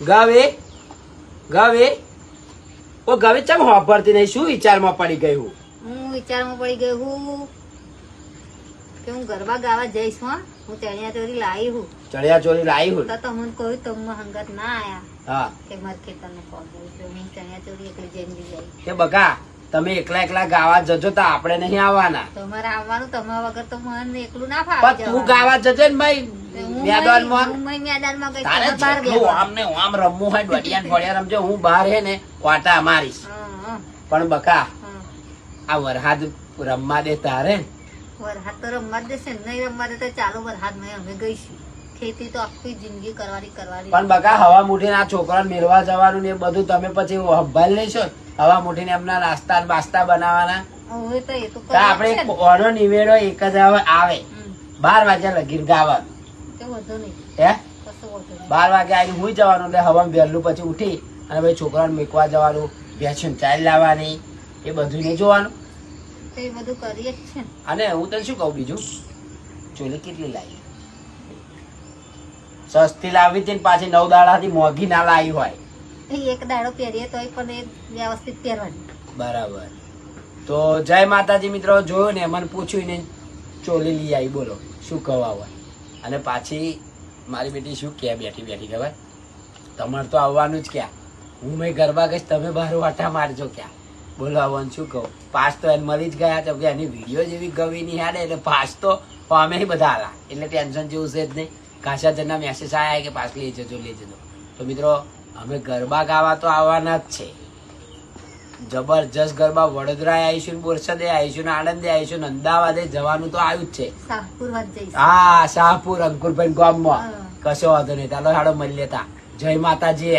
ગવે? ગાવે? ઓ ગાવે ચમ હોભરતી નહીં? શું વિચારમાં પડી ગયું હું? વિચારમાં પડી ગઈ હું કે હું ગરબા ગાવા જઈશ હા. હું ચણિયા ચોરી લાવી હું. ચણિયા ચોરી લાવી હું? તો તમને કહ્યું તમને હંગત ના આયા હા. કે મારે ખેતરને કોલ કર્યું હું ચણિયા ચોરી એકલી જઈને આવી કે બકા તમે એકલા એકલા ગાવા જજો તો આપણે નહીં આવવાના. તમારે આવવાનું તમારા વગર તો મને એકલું ના ફાવે તું ગાવા જજે ને ભાઈ મેદાનમાં? મેદાનમાં ગઈ તારે જેટલું આમ ને આમ રમવું હોય દોડિયા ને રમજો હું બહાર હે ને વાટા મારીશ. હા, હા, પણ બકા આ વરહાદ રમવા દે તારે. વરહાદ તો રમવા દેશે નહીં રમવા દે તો ચાલો વરસાદમાં અમે ગઈશું. ખેતી તો આખી જિંદગી કરવાની કરવાની. પણ બકા હવા મુઠીને આ છોકરાને મેળવા જવાનું ને બધું તમે પછી હભાલ લેશો ને. હવા મુઠીને એમના નાસ્તા ને બાસ્તા બનાવવાના? આપણે ને. ઓનો નિવેડો એક જ આવે આવે. બાર વાગ્યા લગીર ગાવાનું. નહીં હે? બાર વાગે આવી હું જવાનું એટલે હવામાં વહેલું પછી ઉઠી અને ભાઈ છોકરાને મૂકવા જવાનું ભેંસું ચાલ લાવવાની એ બધું નહીં જોવાનું. એ બધું કરીએ જ છે અને હું તને શું કહું બીજું? ચોલી કેટલી લાવી? સસ્તી લાવી હતી પાછી નવ દાડાથી મોંઘી ના લાવી હોય. એક દાડો પહેરીએ તોય પણ એ વ્યવસ્થિત પહેરવાની. બરાબર. તો જય માતાજી મિત્રો જોયું ને મને પૂછ્યું ને ચોલી લઈ આવી બોલો શું કહેવા હોય? અને પાછી મારી બેટી શું કહે? બેઠી બેઠી ખબર? તમારે તો આવવાનું જ ક્યાં? હું મેં ગરબા ગઈશ, તમે બહાર વાટા મારજો ક્યાં? બોલો આવવાનું શું કહું? પાસ તો એને મળી જ ગયા તો કે એની વીડિયો જેવી ગવી નહીં હાડે એટલે પાસ તો અમે બધા આલા એટલે ટેન્શન જેવું છે જ નહીં. કાશા જણના મેસેજ આવ્યા કે પાસ લઈ જજો લઈ જજો. તો મિત્રો, અમે ગરબા ગાવા તો આવવાના જ છે. જબરજસ્ત ગરબા વડોદરા આવીશું બોરસદે આવીશું આણંદે આવીશું અમદાવાદે જવાનું તો આવ્યું જ છે. હા શાહપુર અંકુરભાઈ ગામમાં. કશો વાંધો નહીં. ચાલો સાડો મળી લેતા જય માતાજી.